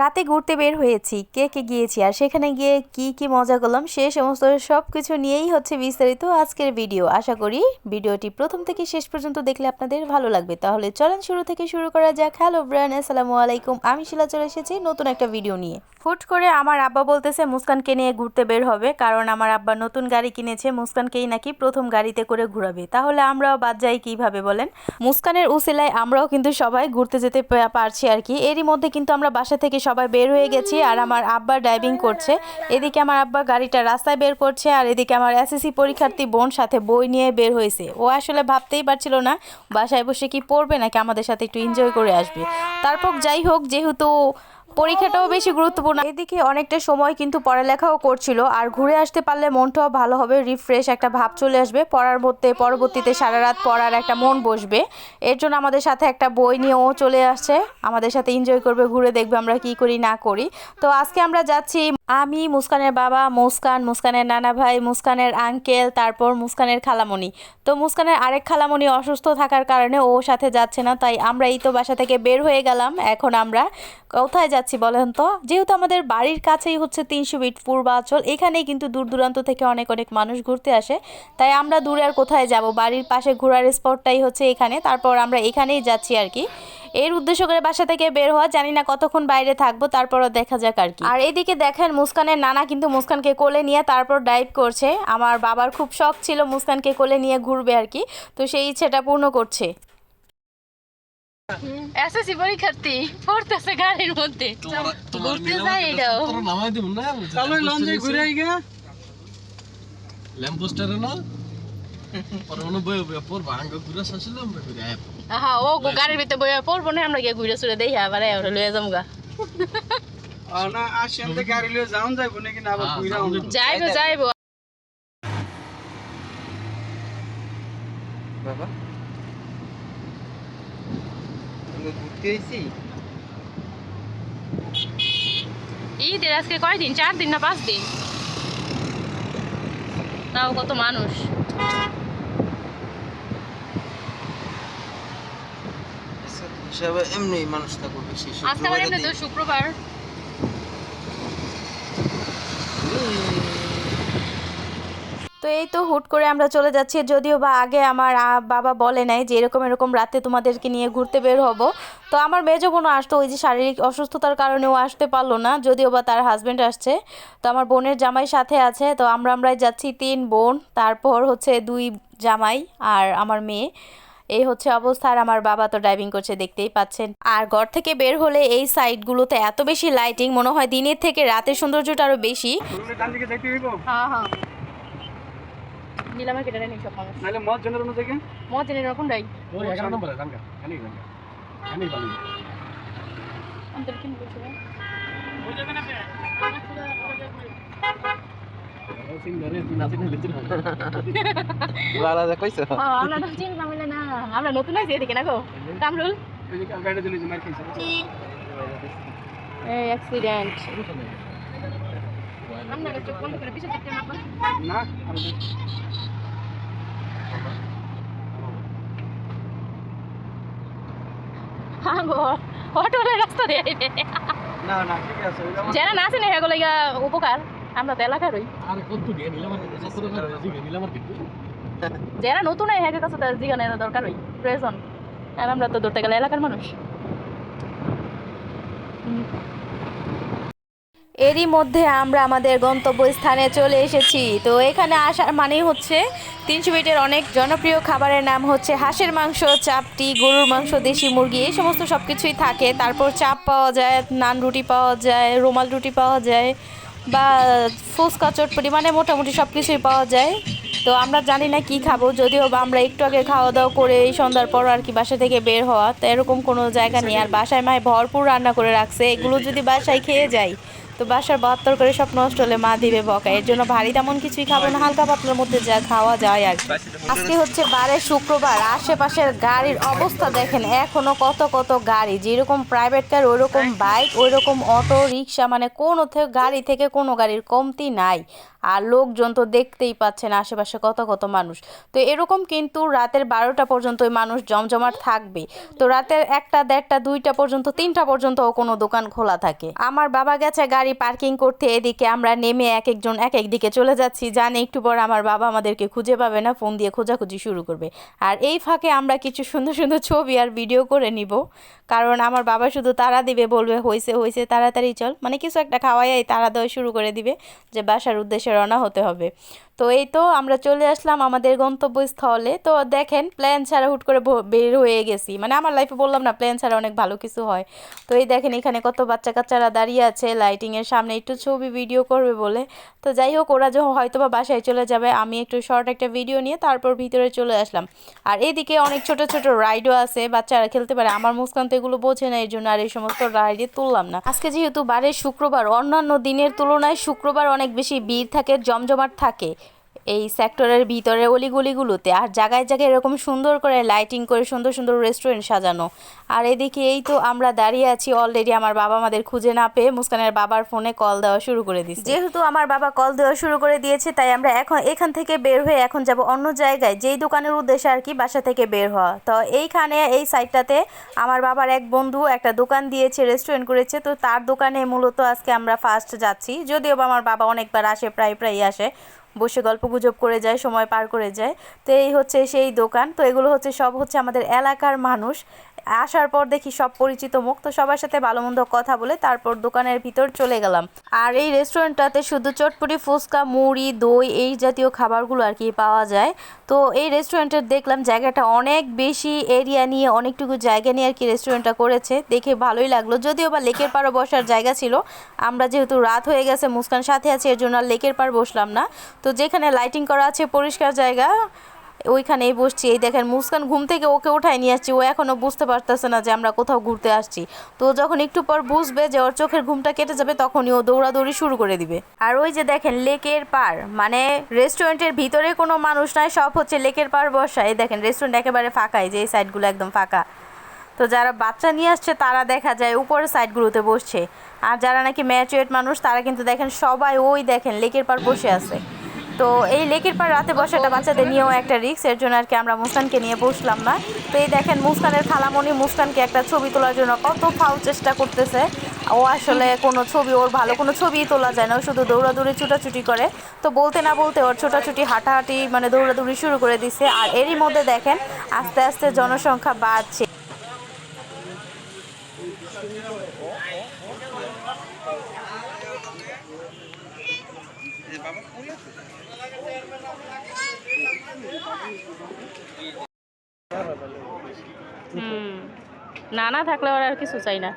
রাতে ঘুরতে বের হয়েছি, কে কে গিয়েছি আর সেখানে গিয়ে কি কি মজা করলাম সে সমস্ত সব কিছু নিয়েই হচ্ছে বিস্তারিত আজকের ভিডিও। আশা করি ভিডিওটি প্রথম থেকে শেষ পর্যন্ত দেখলে আপনাদের ভালো লাগবে। তাহলে চলেন শুরু থেকে শুরু করা যাক। হ্যালো ব্রান, আসসালামু আলাইকুম। আমি শিলা চলে এসেছি নতুন একটা ভিডিও নিয়ে। হুট করে আমার আব্বা বলতেছে, মুস্কানকে নিয়ে ঘুরতে বের হবে, কারণ আমার আব্বা নতুন গাড়ি কিনেছে, মুস্কানকেই নাকি প্রথম গাড়িতে করে ঘুরাবে। তাহলে আমরাও বাদ যাই কীভাবে বলেন? মুস্কানের উসিলায় আমরাও কিন্তু সবাই ঘুরতে যেতে পারছি আর কি। এরই মধ্যে কিন্তু আমরা বাসা থেকে সবাই বের হয়ে গেছি আর আমার আব্বা ড্রাইভিং করছে। এদিকে আমার আব্বা গাড়িটা রাস্তায় বের করছে আর এদিকে আমার এসএসসি পরীক্ষার্থী বোন সাথে বই নিয়ে বের হয়েছে। ও আসলে ভাবতেই পারছিল না, বাসায় বসে কি পড়বে নাকি আমাদের সাথে একটু এনজয় করে আসবে। তারপর যাই হোক, যেহেতু পরীক্ষাটাও বেশি গুরুত্বপূর্ণ। এদিকে অনেকটা সময় কিন্তু পড়ালেখাও করছিল। আর ঘুরে আসতে পারলে মনটাও ভালো হবে রিফ্রেশ একটা ভাব চলে আসবে। পড়ার মধ্যে পরবর্তীতে সারা রাত পড়ার একটা মন বসবে। এর জন্য আমাদের সাথে একটা বই নিয়েও চলে আসছে। আমাদের সাথে এনজয় করবে, ঘুরে দেখবে আমরা কি করি, না করি। তো আজকে আমরা যাচ্ছি আমি, মুস্কানের বাবা, মুস্কান, মুস্কানের নানা ভাই, মুস্কানের আঙ্কেল, তারপর মুস্কানের খালামণি। তো মুস্কানের আরেক খালামণি অসুস্থ থাকার কারণে ও সাথে যাচ্ছে না, তাই আমরা এই তো বাসা থেকে বের হয়ে গেলাম। এখন আমরা কোথায় যাচ্ছি বলেন তো? যেহেতু আমাদের বাড়ির কাছেই হচ্ছে তিনশো ফিট পূর্বাচল, এখানেই কিন্তু দূর দূরান্ত থেকে অনেক অনেক মানুষ ঘুরতে আসে। তাই আমরা দূরে আর কোথায় যাব? বাড়ির পাশে ঘোরার স্পটটাই হচ্ছে এখানে। তারপর আমরা এখানেই যাচ্ছি আর কি। এর উদ্দেশ্য করে বাসা থেকে বের হওয়া জানি না কতক্ষণ বাইরে থাকব তারপরও দেখা যাক আর কি। আর এদিকে দেখেন মুস্কানের নানা কিন্তু মুস্কানকে কোলে নিয়ে তারপর ড্রাইভ করছে। আমার বাবার খুব শখ ছিল মুস্কানকে কোলে নিয়ে ঘুরবে আর কি তো সেই ইচ্ছেটা পূর্ণ করছে। এসএসসি পরীক্ষার্থী পড়তেছে গাড়ির মধ্যে। ঘুরতে যায় এটাও। নামাই দিব না? চলো লঞ্চে ঘুরে আই ল্যাম্পোস্টারে না? আহা ও গাড়ির ভিতরে বইয়া পড়ব না আমরা গিয়ে ঘুরে চুরে দেখি আবার ওরা লয়ে যাম গা যাইবো যাইবো। বাবা? ঘুরতে ঈদের আজকে কয়দিন চার দিন না পাঁচ দিন? তাও কত মানুষ। হিসাবে এমনি মানুষ থাকব বেশি আজকে আবার এমনি তো শুক্রবার। তো এই তো হুট করে আমরা চলে যাচ্ছি যদিও বা আগে আমার বাবা বলে নাই যে এরকম এরকম রাতে তোমাদেরকে নিয়ে ঘুরতে বের হব। তো আমার মেজো বোনও আসতো ওই যে শারীরিক অসুস্থতার কারণে ও আসতে পারল না যদিও বা তার হাজব্যান্ড আসছে। তো আমার বোনের জামাই সাথে আছে তো আমরা আমরাই যাচ্ছি তিন বোন তারপর হচ্ছে দুই জামাই আর আমার মেয়ে। এই হচ্ছে অবস্থা আর আমার বাবা তো ড্রাইভিং করছে দেখতেই পাচ্ছেন। আর ঘর থেকে বের হলে এই সাইডগুলোতে এত বেশি লাইটিং মনে হয় দিনের থেকে রাতের সৌন্দর্যটা আরও বেশি। তুমি ডান দিকে দেখতে হইব? হ্যাঁ হ্যাঁ। নীলা মার্কেটের নেই সব মানুষ। নাহলে মদ জনের অন্য থেকে মজা নেই ডাই ওই 11 নম্বরে রাঙ্গা খালি রাঙ্গা খালি ভালো আমি তোর কিনে বলছি না সিং ধরে তুই নাচি না লিচিন যা কইছো। হ্যাঁ, আমরা তো চিন্তা মিলে না আমরা নতুন আছি এদিকে না গো কামরুল? এই অ্যাক্সিডেন্ট না। হ্যাঁ যারা না হেগুলো ইয়া উপকার। আমরা তো এলাকারই। আরে কত দিয়ে নিলাম যারা নতুন হয় হেগের কাছে তার জিগানের দরকার হয়, প্রয়োজন। আর আমরা তো ধরতে গেলে এলাকার মানুষ। এরই মধ্যে আমরা আমাদের গন্তব্যস্থানে চলে এসেছি। তো এখানে আসার মানেই হচ্ছে তিনশো ফিটের অনেক জনপ্রিয় খাবারের নাম হচ্ছে হাঁসের মাংস চাপটি গরুর মাংস, দেশি মুরগি, এই সমস্ত সব কিছুই থাকে। তারপর চাপ পাওয়া যায়, নান রুটি পাওয়া যায়, রুমাল রুটি পাওয়া যায়, বা ফুচকা চটপটি মানে মোটামুটি সব কিছুই পাওয়া যায়। তো আমরা জানি না কি খাব, যদিও বা আমরা একটু আগে খাওয়া দাওয়া করে এই সন্ধ্যার পর আর কি বাসা থেকে বের হওয়া, তো এরকম কোনো জায়গা নেই। আর বাসায় মায় ভরপুর রান্না করে রাখছে, এগুলো যদি বাসায় খেয়ে যাই তো বাসার বাহাত্তর করে সব নষ্ট হলে মা দিবে বকা। এর জন্য ভারী তেমন কিছুই খাব না, হালকা পাতলার মধ্যে যা খাওয়া যায় আর আজকে হচ্ছে বারে শুক্রবার, আশেপাশের গাড়ির অবস্থা দেখেন, এখনও কত কত গাড়ি, যেরকম প্রাইভেট কার ওইরকম বাইক ওইরকম অটো রিক্সা মানে কোনো গাড়ি থেকে কোনো গাড়ির কমতি নাই। আর লোকজন তো দেখতেই পাচ্ছেন আশেপাশে কত কত মানুষ। তো এরকম কিন্তু রাতের বারোটা পর্যন্ত মানুষ জমজমাট থাকবে তো রাতের একটা, দেড়টা, দুইটা পর্যন্ত, তিনটা পর্যন্ত কোনো দোকান খোলা থাকে। আমার বাবা গেছে গাড়ি পার্কিং করতে এদিকে আমরা নেমে এক একজন এক একদিকে চলে যাচ্ছি। জানে, একটু পর আমার বাবা আমাদেরকে খুঁজে পাবে না, ফোন দিয়ে খোঁজাখুঁজি শুরু করবে। আর এই ফাঁকে আমরা কিছু সুন্দর সুন্দর ছবি আর ভিডিও করে নিব। কারণ আমার বাবা শুধু তারা দিবে, বলবে হয়েছে হয়েছে তাড়াতাড়ি চল। মানে কিছু একটা খাওয়াই তারা দেওয়া শুরু করে দিবে যে বাসার উদ্দেশ্যে রওনা হতে হবে। তো এই তো আমরা চলে আসলাম আমাদের গন্তব্যস্থলে। তো দেখেন প্ল্যান ছাড়া হুট করে বের হয়ে গেছি। মানে আমার লাইফে বললাম না প্ল্যান ছাড়া অনেক ভালো কিছু হয়। তো এই দেখেন, এখানে কত বাচ্চা কাচ্চারা দাঁড়িয়ে আছে লাইটিংয়ের সামনে একটু ছবি ভিডিও করবে বলে। তো যাই হোক, ওরা যখন হয়তো বা বাসায় চলে যাবে, আমি একটু শর্ট একটা ভিডিও নিয়ে তারপর ভিতরে চলে আসলাম। আর এদিকে অনেক ছোট ছোট রাইডও আছে, বাচ্চারা খেলতে পারে। আমার মুস্কান তো এগুলো বোঝে না এই জন্য আর এই সমস্ত রাইডে তুললাম না। আজকে যেহেতু বারে শুক্রবার, অন্যান্য দিনের তুলনায় শুক্রবার অনেক বেশি ভিড় থাকে, জমজমাট থাকে। এই সেক্টরের ভিতরে অলিগলিগুলোতে। আর জায়গায় জায়গায় এরকম সুন্দর করে লাইটিং করে সুন্দর সুন্দর রেস্টুরেন্ট সাজানো। আর এদিকে এই তো আমরা দাঁড়িয়ে আছি অলরেডি আমার বাবা আমাদের খুঁজে না পেয়ে মুস্কানের বাবার ফোনে কল দেওয়া শুরু করে দিয়েছে যেহেতু আমার বাবা কল দেওয়া শুরু করে দিয়েছে, তাই আমরা এখন এখান থেকে বের হয়ে এখন যাব অন্য জায়গায়, যেই দোকানের উদ্দেশ্যে আর কি বাসা থেকে বের হওয়া। তো এইখানে, এই সাইডটাতে আমার বাবার এক বন্ধু একটা দোকান দিয়েছে রেস্টুরেন্ট করেছে। তো তার দোকানে মূলত আজকে আমরা ফার্স্ট যাচ্ছি। যদিও বা আমার বাবা অনেকবার আসে, প্রায় প্রায় আসে। বসে গল্প গুজব করে যায়, সময় পার করে যায়। তো এই হচ্ছে সেই দোকান। তো এগুলো হচ্ছে, সব হচ্ছে আমাদের এলাকার মানুষ। আসার পর দেখি সব পরিচিত মুখ, তো সবার সাথে ভালো মন্দ কথা বলে তারপর দোকানের ভিতর চলে গেলাম। আর এই রেস্টুরেন্টটাতে শুধু চটপটি, ফুচকা, মুড়ি, দই এই জাতীয় খাবারগুলো আর কি পাওয়া যায়। তো এই রেস্টুরেন্টের দেখলাম জায়গাটা অনেক বেশি এরিয়া নিয়ে, অনেকটুকু জায়গা নিয়ে আর কি রেস্টুরেন্টটা করেছে। দেখে ভালোই লাগল। যদিও বা লেকের পাড়ে বসার জায়গা ছিল, আমরা যেহেতু রাত হয়ে গেছে, মুস্কান সাথে আছে, এর জন্য আর লেকের পাড় বসলাম না। তো যেখানে লাইটিং করা আছে, পরিষ্কার জায়গা। ওইখানেই বসছি। এই দেখেন মুস্কান ঘুম থেকে ওকে উঠায় নিয়ে আসছি। ও এখনও বুঝতে পারতেছে না যে আমরা কোথাও ঘুরতে আসছি। তো যখন একটু পর বুঝবে যে ওর চোখের ঘুমটা কেটে যাবে, তখনই ও দৌড়াদৌড়ি শুরু করে দিবে। আর ওই যে দেখেন লেকের পার মানে রেস্টুরেন্টের ভিতরে কোনো মানুষ নাই, সব হচ্ছে লেকের পার বসা। এই দেখেন রেস্টুরেন্ট একেবারে ফাঁকাই যে এই সাইডগুলো একদম ফাঁকা। তো যারা বাচ্চা নিয়ে আসছে, তারা দেখা যায় উপরের সাইডগুলোতে বসছে। আর যারা নাকি ম্যাচুয়েট মানুষ, তারা কিন্তু দেখেন সবাই ওই দেখেন লেকের পার বসে আছে। তো এই লেকের পার রাতে বসাটা বাচ্চাদের নিয়েও একটা রিক্স এর জন্য আর কি আমরা মুস্কানকে নিয়ে বসলাম না। তো এই দেখেন মুস্কানের খালামণি মুস্কানকে একটা ছবি তোলার জন্য কত ফাউ চেষ্টা করতেছে। ও আসলে কোনো ছবি, ওর ভালো কোনো ছবিই তোলা যায় না, ও শুধু দৌড়াদৌড়ি, ছুটাছুটি করে। তো বলতে না বলতে ওর ছোটাছুটি, হাঁটাহাঁটি মানে দৌড়াদৌড়ি শুরু করে দিছে। আর এরই মধ্যে দেখেন আস্তে আস্তে জনসংখ্যা বাড়ছে। না না থাকলে ওর আর কিছু চাই না।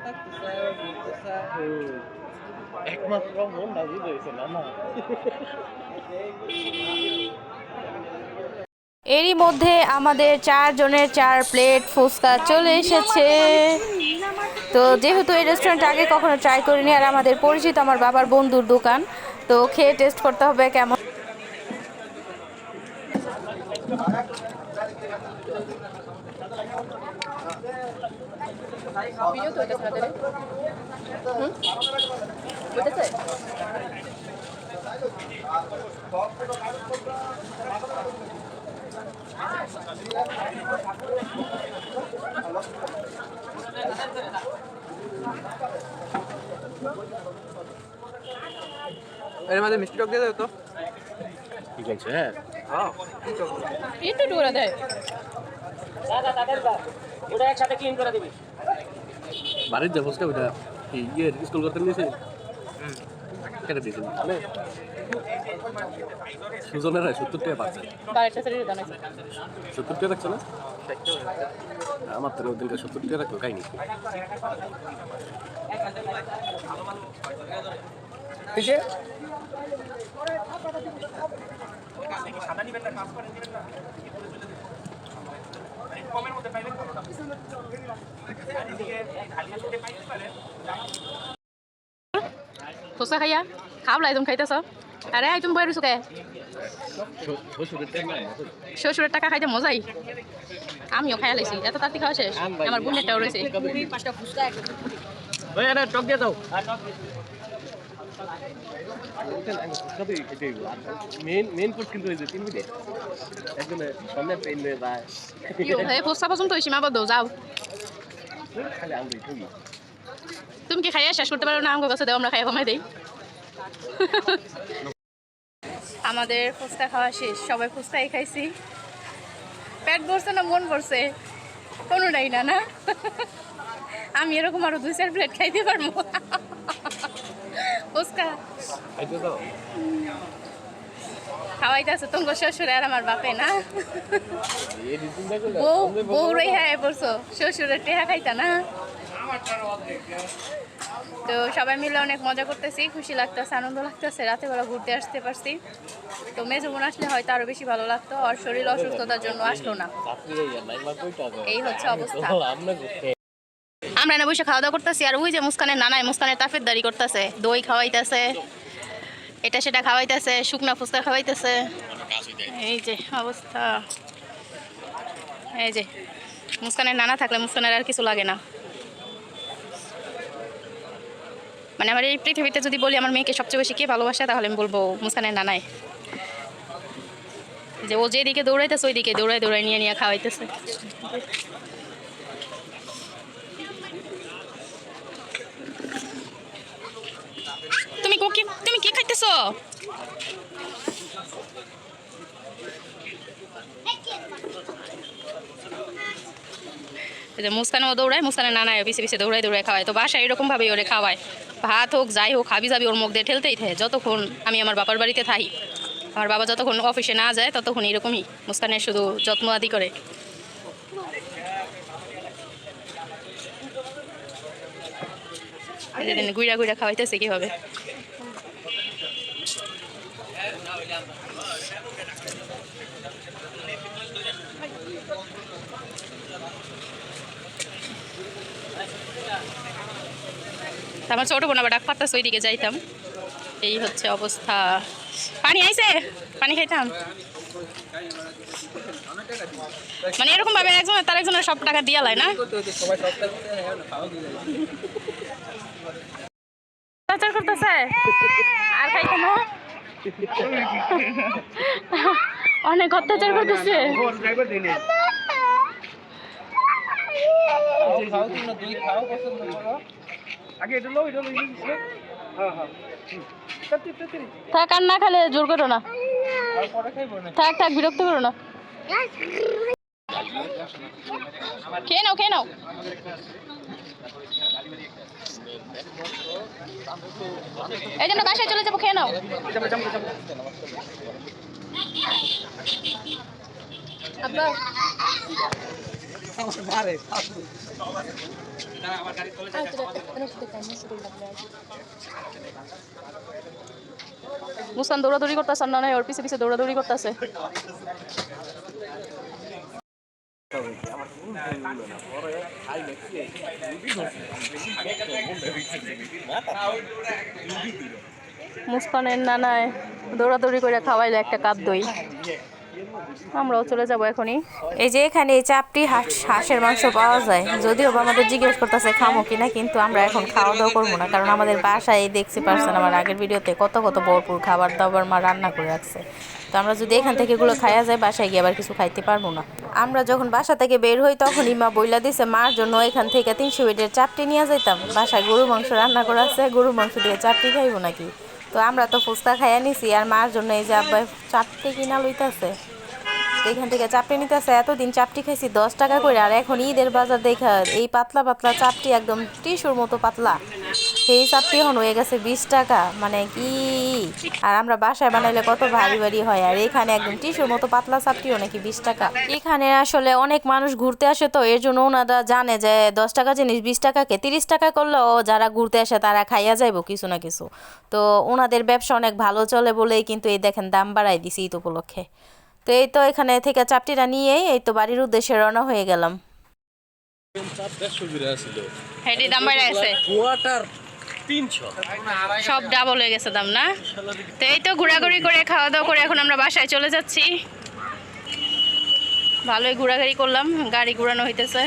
একমাত্র মন দাবি রয়েছে না না এরই মধ্যে আমাদের চারজনের চার প্লেট ফুচকা চলে এসেছে। তো যেহেতু এই রেস্টুরেন্ট আগে কখনো ট্রাই করিনি, আর আমাদের পরিচিত আমার বাবার বন্ধুর দোকান, তো খেয়ে টেস্ট করতে হবে কেমন। এর মধ্যে মিষ্টি টক দিয়ে দেবে তো। কি বলছে হ্যাঁ একটু একটু করে দেয় বাড়ির যে ফুচকা ওটা কি ইয়ে স্কুল করতে নিয়েছে? কেটে দিয়েছেন মানে সুজনের সত্তর টাকা পাচ্ছে বাড়িটা ছেড়ে দিতে না সত্তর টাকা রাখছে না? আমার তো ওদিনকে সত্তর টাকা রাখল খাইনি ফুচকা খাইয়া খাওলাই তুমি খাইতেছ আরে আই তুমি বই রইছো কে শ্বশুরের টাকা খাইতে মজাই। আমিও খাইয়া লাইছি এত তাড়াতাড়ি খাওয়া শেষ আমার বোনেরটাও রয়েছে ভাই টক দিয়ে দাও। মেন মেন যাও। ঠুকি তুমি কি খাইয়া শেষ করতে পারো না? আমার কাছে দেও আমরা খাইয়া কমাই দেই। আমাদের ফুচকা খাওয়া শেষ সবাই ফুচকাই খাইছি। পেট ভরছে না মন ভরছে? কোনোটাই না না? আমি এরকম আরও দুই চার প্লেট খাইতে পারব। ফুচকা। খাইতে খাওয়াইতেছে তোমার শ্বশুর আর আমার বাপে না? বউ বউ পড়ছো শ্বশুরের টেহা খাইতা না? তো সবাই মিলে অনেক মজা করতেছি, খুশি লাগতেছে, আনন্দ লাগতেছে রাতে বেলা ঘুরতে আসতে পারছি। তো মেজো বোন আসলে হয়তো আরও বেশি ভালো লাগতো, আর শরীর অসুস্থতার জন্য আসলো না। এই হচ্ছে অবস্থা। আমরা এনে বসে খাওয়া দাওয়া করতেছি, আর ওই যে মুস্কানের নানায় মুস্কানের তাফের দাড়ি করতেছে, দই খাওয়াইতেছে, এটা সেটা খাওয়াইতেছে, শুকনা ফুচকা খাওয়াইতেছে। এই যে অবস্থা। এই যে, মুস্কানের নানা থাকলে মুস্কানের আর কিছু লাগে না। মানে আমার এই পৃথিবীতে যদি বলি আমার মেয়েকে সবচেয়ে বেশি কে ভালোবাসে, তাহলে আমি বলব মুস্কানের নানাই। যে ও যেদিকে দৌড়াইতেছে ওই দিকে দৌড়াই দৌড়াই নিয়ে নিয়ে খাওয়াইতেছে। তুমি কো- তুমি কি খাইতেছো? মুস্কানও দৌড়ায়, মুস্কানের নানায় পিছে পিছে দৌড়ায় দৌড়ায় খাওয়ায়। তো বাসায় এরকমভাবেই ওরে খাওয়ায়। ভাত হোক, যাই হোক, হাবি যাবি ওর মুখ দিয়ে ঠেলতেই থাকে। যতক্ষণ আমি আমার বাবার বাড়িতে থাকি, আমার বাবা যতক্ষণ অফিসে না যায়, ততক্ষণ এরকমই মুস্কানের শুধু যত্ন আদি করে। গুইরা গুইরা খাওয়াইতেছে কীভাবে। আমার ছোট বোন আবার ডাক পারতাছে ওইদিকে যাইতাম এই হচ্ছে অবস্থা পানি আইছে পানি খাইতাম মানে এরকম ভাবে একজন তার একজনের সব টাকা দিয়া লাই না অত্যাচার করতেছে আর খাইতাম? অনেক অত্যাচার করতেছে খাও তোমরা দই খাও পছন্দ করো আগে এটা এটা হ্যাঁ হ্যাঁ। থাক আর না খালে জোর করো না। থাক থাক বিরক্ত করো না। খেয়ে নাও খেয়ে নাও। এই জন্য বাসায় চলে যাব খেয়ে নাও। আব্বা। মারে মুসান দৌড়াদৌড়ি করতেছে না, ওর পিছে পিছে দৌড়াদৌড়ি করতেছে। মুস্কানের নানায় দৌড়াদৌড়ি করে খাওয়াইলো একটা কাপ দই। আমরাও চলে যাব এখনই। এই যে এখানে এই চাপটি হাঁস, হাঁসের মাংস পাওয়া যায়। যদিও বা আমাদের জিজ্ঞেস করতেছে, খামো কিনা কিন্তু আমরা এখন খাওয়া দাওয়া করব না, কারণ আমাদের বাসায় দেখতে পারছেন আমার আগের ভিডিওতে কত কত ভরপুর খাবার দাবার মা রান্না করে রাখছে। তো আমরা যদি এখান থেকে এগুলো খাইয়া যায় বাসায় গিয়ে আবার কিছু খাইতে পারব না। আমরা যখন বাসা থেকে বের হই, তখনই মা বইলা দিছে, মার জন্য এখান থেকে তিনশো বেডের চাপটি নিয়ে যেতাম বাসায় গরু মাংস রান্না করা আছে গরু মাংস দিয়ে চাপটি খাইবো নাকি? তো আমরা তো ফুচকা খাইয়া নিছি, আর মার জন্য এই যে আব্বাই চাপটি কিনা লইতেছে। এখান থেকে চাপটি নিতেছে, এতদিন চাপটি খাইছি, দশ টাকা করে আর এখন ঈদের বাজার দেখা, এই পাতলা পাতলা চাপটি একদম টিসুর মতো পাতলা। সেই চাপটি এখন হয়ে গেছে বিশ টাকা। মানে কি? আর আমরা বাসায় বানাইলে কত ভারী ভারী হয়। আর এখানে একদম টিস্যুর মতো পাতলা চাপটিও নাকি বিশ টাকা। এখানে আসলে অনেক মানুষ ঘুরতে আসে তো, এর জন্য ওনারা জানে যে দশ টাকা জিনিস বিশ টাকাকে তিরিশ টাকা করলেও যারা ঘুরতে আসে তারা খাইয়া যাইবো কিছু না কিছু। তো ওনাদের ব্যবসা অনেক ভালো চলে বলেই কিন্তু এই দেখেন দাম বাড়াই দিছি ঈদ উপলক্ষে। তো এই তো এখানে থেকে চাপটিটা নিয়েই এই তো বাড়ির উদ্দেশ্যে রওনা হয়ে গেলাম চাপ দেড়শো বিরা ছিল সব ডাবল হয়ে গেছে দাম, না? তো এই তো ঘোরাঘুরি করে খাওয়া দাওয়া করে এখন আমরা বাসায় চলে যাচ্ছি। ভালোই ঘোরাঘুরি করলাম, গাড়ি ঘোরানো হইতেছে।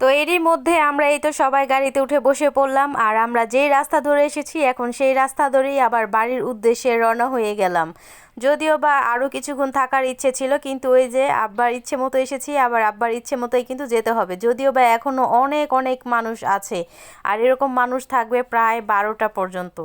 তো এরই মধ্যে আমরা এই তো সবাই গাড়িতে উঠে বসে পড়লাম, আর আমরা যেই রাস্তা ধরে এসেছি, এখন সেই রাস্তা ধরেই আবার বাড়ির উদ্দেশ্যে রওনা হয়ে গেলাম। যদিও বা আরও কিছুক্ষণ থাকার ইচ্ছে ছিল, কিন্তু ওই যে আব্বার ইচ্ছে মতো এসেছি, আবার আব্বার ইচ্ছে মতোই কিন্তু যেতে হবে। যদিও বা এখনও অনেক অনেক মানুষ আছে, আর এরকম মানুষ থাকবে প্রায় বারোটা পর্যন্ত।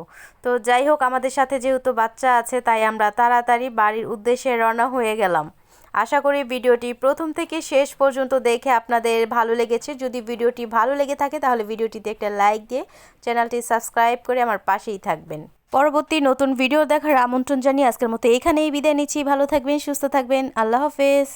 তো যাই হোক, আমাদের সাথে যেহেতু বাচ্চা আছে, তাই আমরা তাড়াতাড়ি বাড়ির উদ্দেশ্যে রওনা হয়ে গেলাম। আশা করি ভিডিওটি প্রথম থেকে শেষ পর্যন্ত দেখে আপনাদের ভালো লেগেছে। যদি ভিডিওটি ভালো লেগে থাকে, তাহলে ভিডিওটিতে একটা লাইক দিয়ে চ্যানেলটি সাবস্ক্রাইব করে আমার পাশেই থাকবেন। পরবর্তী নতুন ভিডিও দেখার আমন্ত্রণ জানিয়ে আজকের মতো এখানেই বিদায় নিচ্ছি। ভালো থাকবেন, সুস্থ থাকবেন। আল্লাহ হাফেজ।